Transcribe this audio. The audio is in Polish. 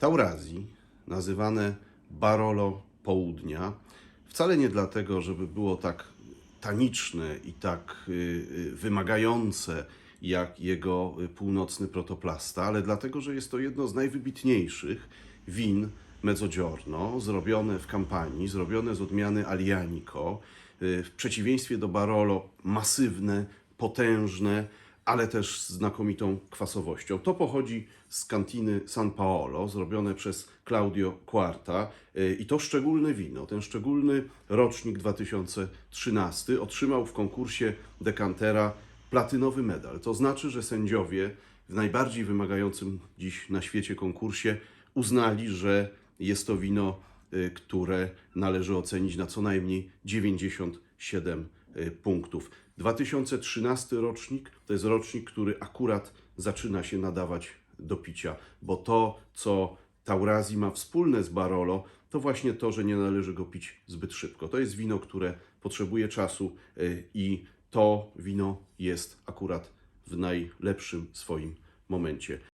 Taurazji, nazywane Barolo Południa, wcale nie dlatego, żeby było tak taniczne i tak y, y, wymagające jak jego y, północny protoplasta, ale dlatego, że jest to jedno z najwybitniejszych win Mezzogiorno, zrobione w kampanii, zrobione z odmiany Alianico, w przeciwieństwie do Barolo masywne, potężne, ale też z znakomitą kwasowością. To pochodzi z kantiny San Paolo, zrobione przez Claudio Quarta y, i to szczególne wino, ten szczególny rocznik 2013 otrzymał w konkursie Decantera platynowy medal. To znaczy, że sędziowie w najbardziej wymagającym dziś na świecie konkursie uznali, że jest to wino, y, które należy ocenić na co najmniej 97 y, punktów. 2013 rocznik to jest rocznik, który akurat zaczyna się nadawać do picia, bo to, co Taurasi ma wspólne z Barolo, to właśnie to, że nie należy go pić zbyt szybko. To jest wino, które potrzebuje czasu y, i to wino jest akurat w najlepszym swoim momencie.